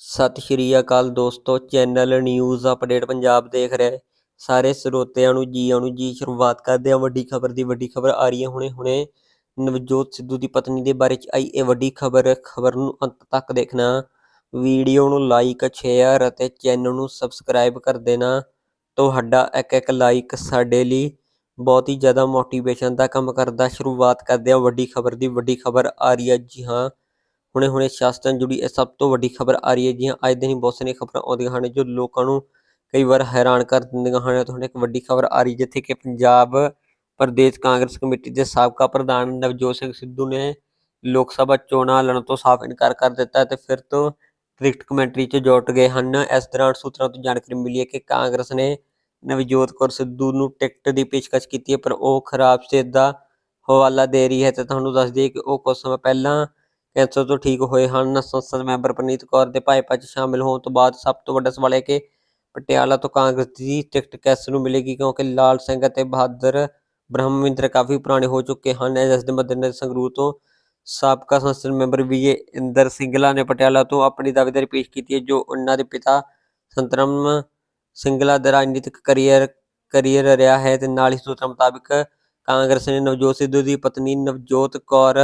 ਸਤਿ ਸ਼੍ਰੀ ਅਕਾਲ ਦੋਸਤੋ, channel news update Punjab ਦੇਖ ਰਹੇ। ਸਾਰੇ ਸਰੋਤਿਆਂ ਨੂੰ ਜੀ ਆਇਆਂ ਨੂੰ ਜੀ, ਸ਼ੁਰੂਆਤ ਕਰਦੇ ਹਾਂ। ਵੱਡੀ ਖਬਰ ਦੀ ਵੱਡੀ ਖਬਰ ਆ ਰਹੀ ਹੈ ਹੁਣੇ ਹੁਣੇ। ਨਵਜੋਤ ਸਿੱਧੂ ਦੀ ਪਤਨੀ ਦੇ ਬਾਰੇ ਚ ਆਈ ਇਹ ਵੱਡੀ ਖਬਰ। ਖਬਰ ਨੂੰ ਅੰਤ ਤੱਕ ਦੇਖਣਾ। ਵੀਡੀਓ ਨੂੰ ਲਾਈਕ ਸ਼ੇਅਰ ਅਤੇ ਚੈਨਲ ਨੂੰ ਸਬਸਕ੍ਰਾਈਬ ਕਰ ਦੇਣਾ। ਤੁਹਾਡਾ ਇੱਕ ਇੱਕ ਲਾਈਕ ਸਾਡੇ ਲਈ ਬਹੁਤ ਹੀ ਜ਼ਿਆਦਾ ਮੋਟੀਵੇਸ਼ਨ ਦਾ ਕੰਮ ਕਰਦਾ। ਸ਼ੁਰੂਆਤ ਕਰਦੇ ਆ ਵੱਡੀ ਖਬਰ ਦੀ ਵੱਡੀ ਖਬਰ ਆ ਰਹੀ ਹੈ। ਜੀ ਹਾਂ ਹੁਣੇ ਹੁਣੇ ਸ਼ਾਸਤਰ ਨਾਲ ਜੁੜੀ ਇਹ ਸਭ ਤੋਂ ਵੱਡੀ ਖਬਰ ਆ ਰਹੀ ਹੈ ਜੀ ਹਾਂ ਅੱਜ ਦਿਨ ਹੀ ਬਹੁਤ ਸਾਰੀਆਂ ਖਬਰਾਂ ਆਉਂਦੀਆਂ ਹਨ, ਜੋ ਲੋਕਾਂ ਨੂੰ ਕਈ ਵਾਰ ਹੈਰਾਨ ਕਰ ਦਿੰਦੀਆਂ ਹਨ। ਤੁਹਾਨੂੰ ਇੱਕ ਵੱਡੀ ਖਬਰ ਆ ਰਹੀ ਜਿੱਥੇ ਕਿ ਪੰਜਾਬ ਪ੍ਰਦੇਸ਼ ਕਾਂਗਰਸ ਕਮੇਟੀ ਦੇ ਸਾਬਕਾ ਪ੍ਰਧਾਨ ਨਵਜੋਤ ਸਿੰਘ ਸਿੱਧੂ ਨੇ ਲੋਕ ਸਭਾ ਚੋਣਾਂ ਲੜਨ ਤੋਂ ਸਾਫ਼ ਇਨਕਾਰ ਕਰ ਦਿੱਤਾ ਤੇ ਫਿਰ ਤੋਂ ਕ੍ਰਿਕਟ ਕਮੈਂਟਰੀ 'ਚ ਜੁਟ ਗਏ ਹਨ। ਇਸ ਦੌਰਾਨ ਸੂਤਰਾਂ ਤੋਂ ਜਾਣਕਾਰੀ ਮਿਲੀ ਹੈ ਕਿ ਕਾਂਗਰਸ ਨੇ ਨਵਜੋਤ ਕੌਰ ਸਿੱਧੂ ਨੂੰ ਟਿਕਟ ਦੀ ਪੇਸ਼ਕਸ਼ ਕੀਤੀ ਹੈ, ਪਰ ਉਹ ਖਰਾਬ ਸਿਹਤ ਦਾ ਹਵਾਲਾ ਦੇ ਰਹੀ ਹੈ ਤੇ ਤੁਹਾਨੂੰ ਦੱਸ ਦਈਏ ਕਿ ਉਹ ਕੁਝ ਸਮਾਂ ਪਹਿਲਾਂ ਕੈਂਸਰ ਤੋਂ ਠੀਕ ਹੋਏ ਹਨ। ਸੰਸਦ ਮੈਂਬਰ ਪ੍ਰਨੀਤ ਕੌਰ ਦੇ ਭਾਜਪਾ 'ਚ ਸ਼ਾਮਿਲ ਹੋਣ ਤੋਂ ਬਾਅਦ ਸਭ ਤੋਂ ਵੱਡਾ ਸਵਾਲ ਹੈ ਕਿ ਪਟਿਆਲਾ ਤੋਂ ਕਾਂਗਰਸ ਦੀ ਟਿਕਟ ਕਿਸ ਨੂੰ ਮਿਲੇਗੀ? ਕਿਉਂਕਿ ਲਾਲ ਸਿੰਘ ਅਤੇ ਬਹਾਦਰ ਬ੍ਰਹਮਵਿੰਦਰ ਕਾਫੀ ਪੁਰਾਣੇ ਹੋ ਚੁੱਕੇ ਹਨ। ਜਿਸ ਦੇ ਮੱਦੇਨਜ਼ਰ ਸੰਗਰੂਰ ਤੋਂ ਸਾਬਕਾ ਸੰਸਦ ਮੈਂਬਰ ਵਿਜੇ ਇੰਦਰ ਸਿੰਗਲਾ ਨੇ ਪਟਿਆਲਾ ਤੋਂ ਆਪਣੀ ਦਾਅਵੇਦਾਰੀ ਪੇਸ਼ ਕੀਤੀ ਹੈ, ਜੋ ਉਹਨਾਂ ਦੇ ਪਿਤਾ ਸੰਤਰਮ ਸਿੰਗਲਾ ਦਾ ਰਾਜਨੀਤਿਕ ਕਰੀਅਰ ਕਰੀਅਰ ਰਿਹਾ ਹੈ ਤੇ ਨਾਲ ਹੀ ਸੂਤਰਾਂ ਮੁਤਾਬਿਕ ਕਾਂਗਰਸ ਨੇ ਨਵਜੋਤ ਸਿੱਧੂ ਦੀ ਪਤਨੀ ਨਵਜੋਤ ਕੌਰ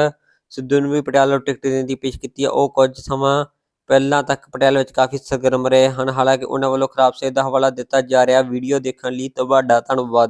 ਸਿੱਧੂ ਨੂੰ ਵੀ ਪਟਿਆਲਾ ਤੋਂ ਟਿਕਟ ਦੇਣ ਦੀ ਪੇਸ਼ ਕੀਤੀ ਹੈ। ਉਹ ਕੁਝ ਸਮਾਂ ਪਹਿਲਾਂ ਤੱਕ ਪਟਿਆਲਾ ਵਿੱਚ ਕਾਫੀ ਸਰਗਰਮ ਰਹੇ ਹਨ। ਹਾਲਾਂਕਿ ਉਹਨਾਂ ਵੱਲੋਂ ਖਰਾਬ ਸਿਹਤ ਦਾ ਹਵਾਲਾ ਦਿੱਤਾ ਜਾ ਰਿਹਾ। ਵੀਡੀਓ ਦੇਖਣ ਲਈ ਤੁਹਾਡਾ ਧੰਨਵਾਦ।